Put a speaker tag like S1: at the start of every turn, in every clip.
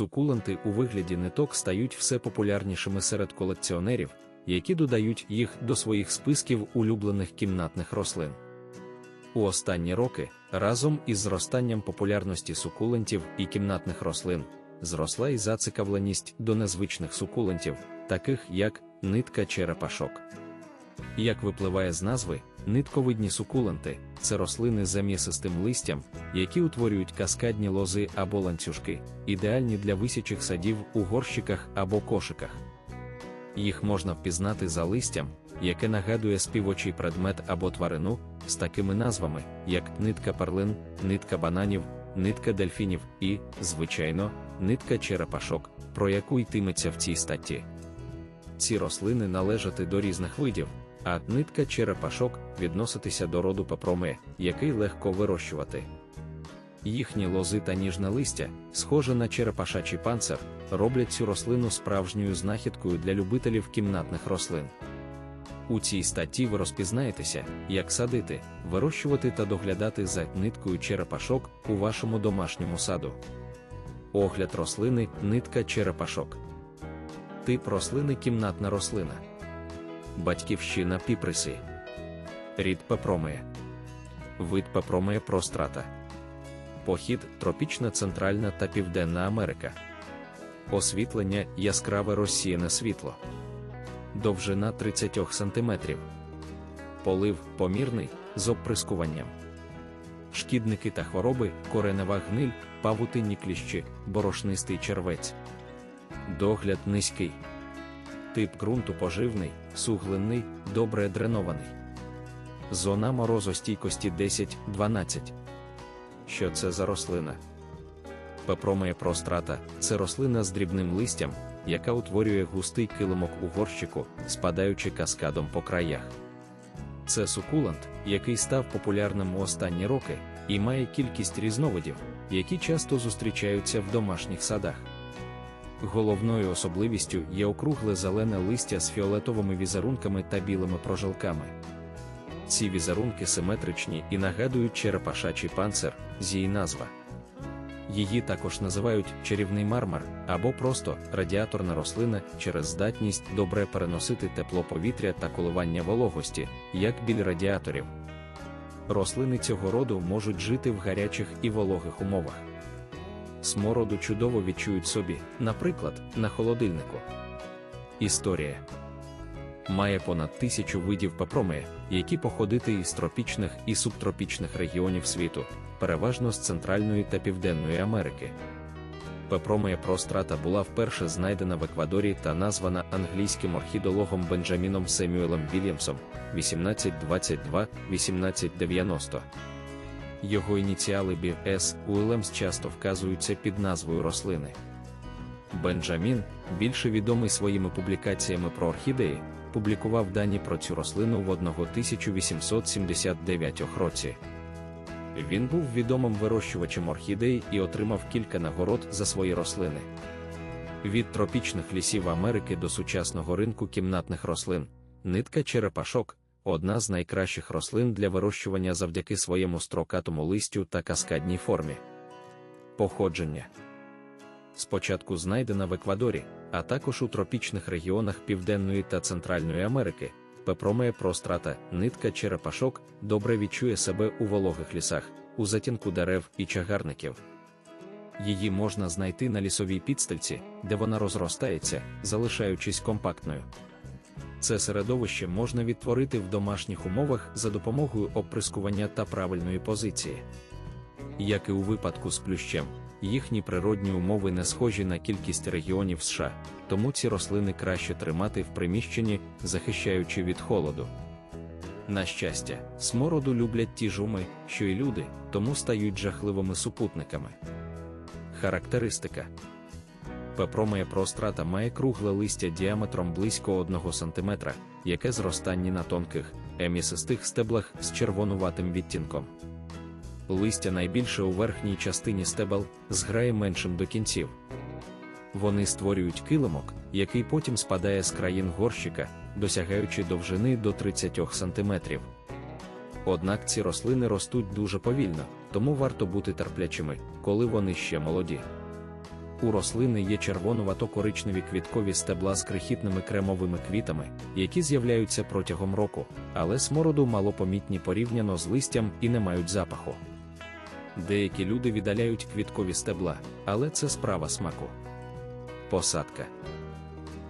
S1: Сукуленти у вигляді ниток стають все популярнішими серед колекціонерів, які додають їх до своїх списків улюблених кімнатних рослин. У останні роки, разом із зростанням популярності сукулентів і кімнатних рослин, зросла і зацікавленість до незвичних сукулентів, таких як нитка черепашок. Як випливає з назви, нитковидні сукуленти це рослини з м'ясистим листям, які утворюють каскадні лози або ланцюжки, ідеальні для висячих садів у горщиках або кошиках. Їх можна впізнати за листям, яке нагадує співочий предмет або тварину, з такими назвами, як нитка перлин, нитка бананів, нитка дельфінів і, звичайно, нитка черепашок, про яку йтиметься в цій статті. Ці рослини належати до різних видів, а нитка черепашок відноситися до роду пепроме, який легко вирощувати. Їхні лози та ніжне листя, схоже на черепашачий панцир, роблять цю рослину справжньою знахідкою для любителів кімнатних рослин. У цій статті ви розпізнаєтеся, як садити, вирощувати та доглядати за ниткою черепашок у вашому домашньому саду. Огляд рослини нитка черепашок. Тип рослини кімнатна рослина. Батьківщина піприси. Рід пепромея. Вид пепромея прострата. Похід тропічна Центральна та Південна Америка. Освітлення яскраве розсіяне світло. Довжина 30 см. Полив помірний з оприскуванням. Шкідники та хвороби, коренева гниль, павутинні кліщі, борошнистий червець. Догляд низький. Тип ґрунту поживний, суглинний, добре дренований. Зона морозостійкості 10-12. Що це за рослина? Пепромея прострата це рослина з дрібним листям, яка утворює густий килимок у горщику, спадаючи каскадом по краях. Це сукулант, який став популярним у останні роки, і має кількість різновидів, які часто зустрічаються в домашніх садах. Головною особливістю є округле зелене листя з фіолетовими візерунками та білими прожилками. Ці візерунки симетричні і нагадують черепашачий панцир, з її назва. Її також називають чарівний мармар або просто радіаторна рослина через здатність добре переносити тепло повітря та коливання вологості, як біль радіаторів. Рослини цього роду можуть жити в гарячих і вологих умовах. Смороду чудово відчують собі, наприклад, на холодильнику. Історія має понад тисячу видів папромея, які походити із тропічних і субтропічних регіонів світу, переважно з Центральної та Південної Америки. Пепромея прострата була вперше знайдена в Еквадорі та названа англійським орхідологом Бенджаміном Семюелем Вільямсом 1822-1890. Його ініціали BS Уилемс часто вказуються під назвою рослини. Бенджамін, більше відомий своїми публікаціями про орхідеї, публікував дані про цю рослину в 1879 році. Він був відомим вирощувачем орхідей і отримав кілька нагород за свої рослини. Від тропічних лісів Америки до сучасного ринку кімнатних рослин, нитка черепашок одна з найкращих рослин для вирощування завдяки своєму строкатому листю та каскадній формі. Походження спочатку знайдена в Еквадорі, а також у тропічних регіонах Південної та Центральної Америки. Пепромея прострата, нитка черепашок добре відчує себе у вологих лісах, у затінку дерев і чагарників. Її можна знайти на лісовій підстильці, де вона розростається, залишаючись компактною. Це середовище можна відтворити в домашніх умовах за допомогою оприскування та правильної позиції. Як і у випадку з плющем, їхні природні умови не схожі на кількість регіонів США, тому ці рослини краще тримати в приміщенні, захищаючи від холоду. На щастя, смороду люблять ті жуми, що й люди, тому стають жахливими супутниками. Характеристика Пепромея прострата має кругле листя діаметром близько 1 см, яке зростання на тонких, емісистих стеблах з червонуватим відтінком. Листя найбільше у верхній частині стебел, зграє меншим до кінців. Вони створюють килимок, який потім спадає з країн горщика, досягаючи довжини до 30 см. Однак ці рослини ростуть дуже повільно, тому варто бути терплячими, коли вони ще молоді. У рослини є червонувато-коричневі квіткові стебла з крихітними кремовими квітами, які з'являються протягом року, але смороду малопомітні порівняно з листям і не мають запаху. Деякі люди віддаляють квіткові стебла, але це справа смаку. Посадка.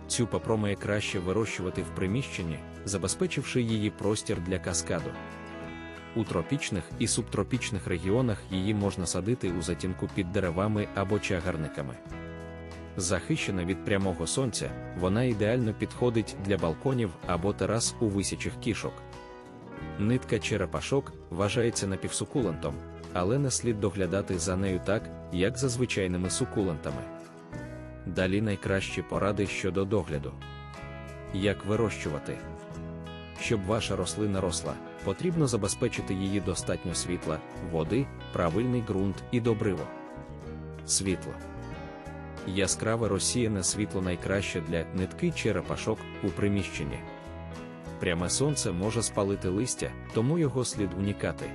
S1: Цю папромає краще вирощувати в приміщенні, забезпечивши її простір для каскаду. У тропічних і субтропічних регіонах її можна садити у затінку під деревами або чагарниками. Захищена від прямого сонця, вона ідеально підходить для балконів або терас у висячих кішок. Нитка черепашок вважається напівсукулентом, але не слід доглядати за нею так, як за звичайними сукулентами. Далі найкращі поради щодо догляду. Як вирощувати? Щоб ваша рослина росла, потрібно забезпечити її достатньо світла, води, правильний ґрунт і добриво. Світло. Яскраве розсіяне світло найкраще для нитки черепашок у приміщенні. Пряме сонце може спалити листя, тому його слід унікати.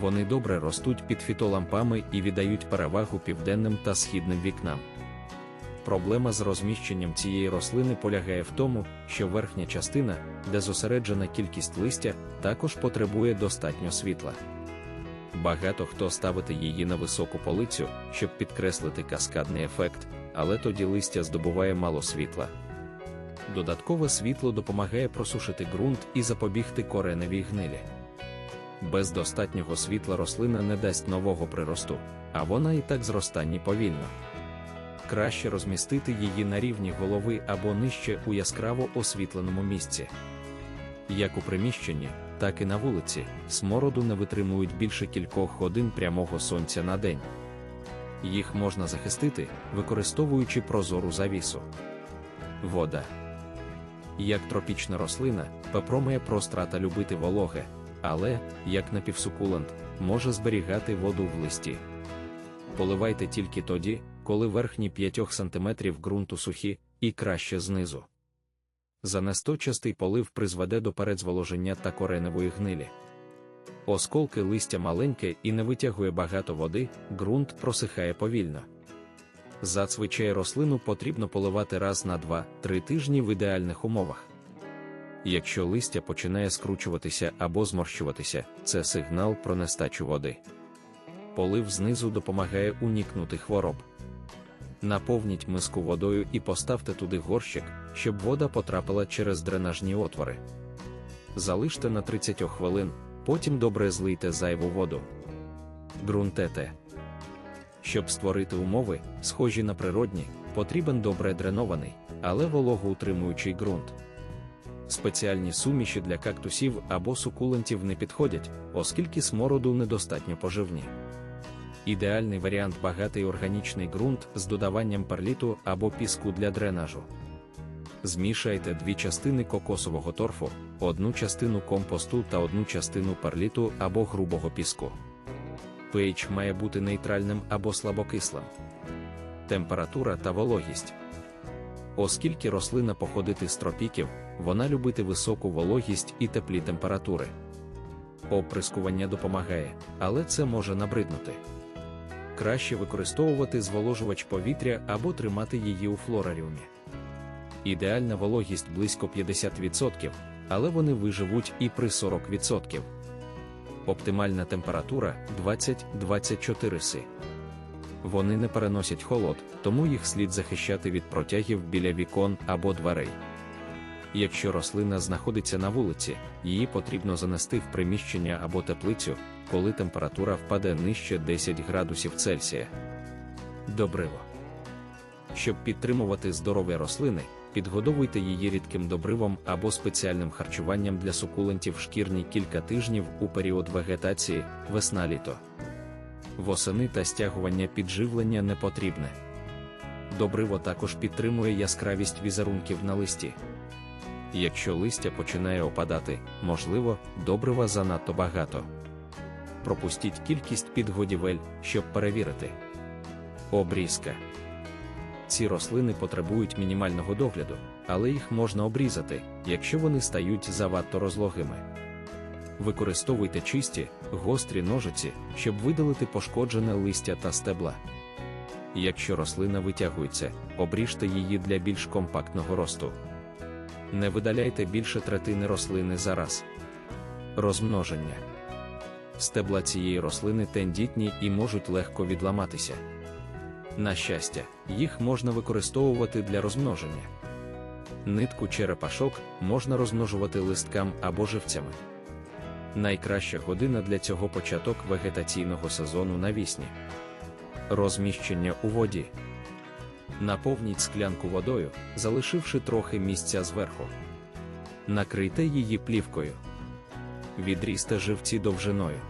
S1: Вони добре ростуть під фітолампами і віддають перевагу південним та східним вікнам. Проблема з розміщенням цієї рослини полягає в тому, що верхня частина, де зосереджена кількість листя, також потребує достатньо світла. Багато хто ставити її на високу полицю, щоб підкреслити каскадний ефект, але тоді листя здобуває мало світла. Додаткове світло допомагає просушити ґрунт і запобігти кореневій гнилі. Без достатнього світла рослина не дасть нового приросту, а вона і так зростанні повільно краще розмістити її на рівні голови або нижче у яскраво освітленому місці. Як у приміщенні, так і на вулиці, смороду не витримують більше кількох годин прямого сонця на день. Їх можна захистити, використовуючи прозору завісу. Вода. Як тропічна рослина, пепромає прострата любити вологе, але, як напівсукулент, може зберігати воду в листі. Поливайте тільки тоді, коли верхні 5 см ґрунту сухі, і краще знизу. Занесточастий полив призведе до передзволоження та кореневої гнилі. Осколки листя маленьке і не витягує багато води, ґрунт просихає повільно. Зазвичай рослину потрібно поливати раз на 2-3 тижні в ідеальних умовах. Якщо листя починає скручуватися або зморщуватися, це сигнал про нестачу води. Полив знизу допомагає уникнути хвороб. Наповніть миску водою і поставте туди горщик, щоб вода потрапила через дренажні отвори. Залиште на 30 хвилин, потім добре злийте зайву воду. Ґрунтете. Щоб створити умови, схожі на природні, потрібен добре дренований, але вологоутримуючий ґрунт. Спеціальні суміші для кактусів або сукулентів не підходять, оскільки смороду недостатньо поживні. Ідеальний варіант багатий органічний ґрунт з додаванням перліту або піску для дренажу. Змішайте дві частини кокосового торфу, одну частину компосту та одну частину перліту або грубого піску. pH має бути нейтральним або слабокислим. Температура та вологість. Оскільки рослина походити з тропіків, вона любить високу вологість і теплі температури. Оприскування допомагає, але це може набриднути краще використовувати зволожувач повітря або тримати її у флораріумі. Ідеальна вологість близько 50%, але вони виживуть і при 40%. Оптимальна температура 20-24 си. Вони не переносять холод, тому їх слід захищати від протягів біля вікон або дверей. Якщо рослина знаходиться на вулиці, її потрібно занести в приміщення або теплицю, коли температура впаде нижче 10 градусів Цельсія. Добриво. Щоб підтримувати здоров'я рослини, підгодовуйте її рідким добривом або спеціальним харчуванням для сукулентів шкірні кілька тижнів у період вегетації, весна-літо. Восени та стягування підживлення не потрібне. Добриво також підтримує яскравість візерунків на листі. Якщо листя починає опадати, можливо, добрива занадто багато. Пропустіть кількість підгодівель, щоб перевірити. Обрізка. Ці рослини потребують мінімального догляду, але їх можна обрізати, якщо вони стають завадто розлогими. Використовуйте чисті, гострі ножиці, щоб видалити пошкоджене листя та стебла. Якщо рослина витягується, обріжте її для більш компактного росту. Не видаляйте більше третини рослини за раз. Розмноження. Стебла цієї рослини тендітні і можуть легко відламатися. На щастя, їх можна використовувати для розмноження. Нитку черепашок можна розмножувати листкам або живцями. Найкраща година для цього початок вегетаційного сезону навісні. Розміщення у воді. Наповніть склянку водою, залишивши трохи місця зверху. Накрийте її плівкою. Відрізьте живці довжиною.